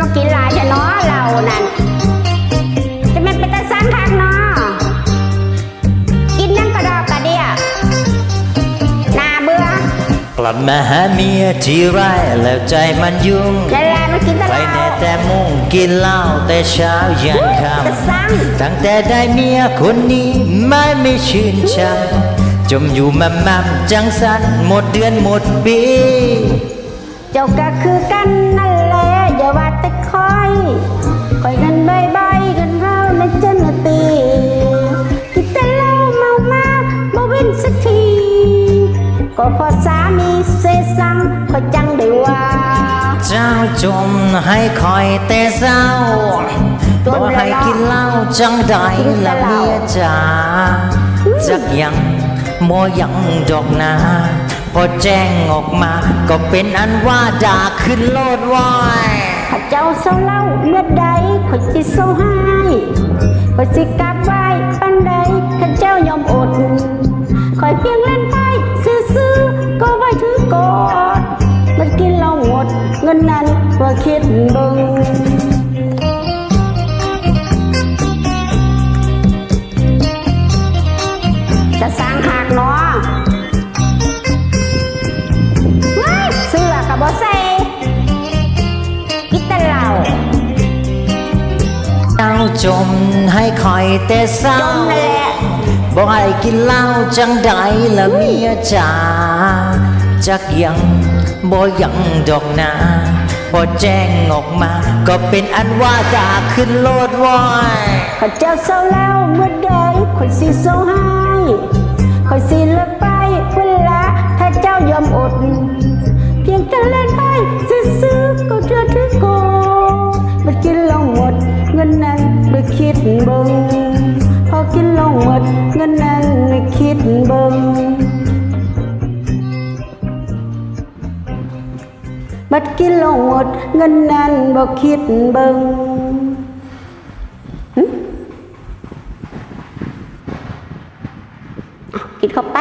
มากินหลายจะน้อเรานั่นจะไม่เป็นตะสั้นคักน้อกินนั่งกระดอกกระเดียนาเบื่อกลับมาหาเมียที่ไรแล้วใจมันยุ่งละลายมากินตเหล่า แนแต่มุ่งกินเหล้าแต่เช้ายันค่ำำตั้งแต่ได้เมียคนนี้ไม่ไม่ชื่นชมจมอยู่มั่มมั่มจังสันหมดเดือนหมดปี เจ้าก็คือกันนั่น ก็เพอสามีเสสังคอยจังได้ว่า เจ้าจมให้คอยแต่เศร้าจนบ่แล้วให้กินเหล้าจังใดกินแต่ละเหล้าเมียจ๋าจักยังบ่ยังดอกนาพอแจ้งออกมา ก็เป็นอันว่าด่าขึ้นโลดว้ายข้าเจ้าเศร้าเล่าเมื่อใดคอยสิเศร้าให้คอยสิกลับไว้ปันใดข้าเจ้ายอมอดคอยเพียงเล่นไพ่ เงินนั้นว่าคิดเบิ่งจะสร้างหากเนาะว้ายเสื้อกับบอใส่กินแต่เหล้าเจ้าจมให้คอยแต่เศร้าจมนั่นแหละบ่ให้กินเหล้าจังใดละเมียจ๋า จักยังบ่ยังดอกนาพอแจ้งออกมา ก็เป็นอันว่าด่าขึ้นโลดว้ายข้าเจ้าเศร้าแล้วเมื่อใดคอยสิเศร้าให้คอยสิเลิกไปเวลาถ้าเจ้ายอมอด เพียงแต่เล่นไปซื้อก็เจอถือโกมันกินล้าหมดเงินนั้นไม่คิดเบิ่งพอกินล้าหมดเงินนั้นไม่คิด บัดกินเหล้าหมดเงินนั้นบ่คิดเบิ่งกินเข้าไป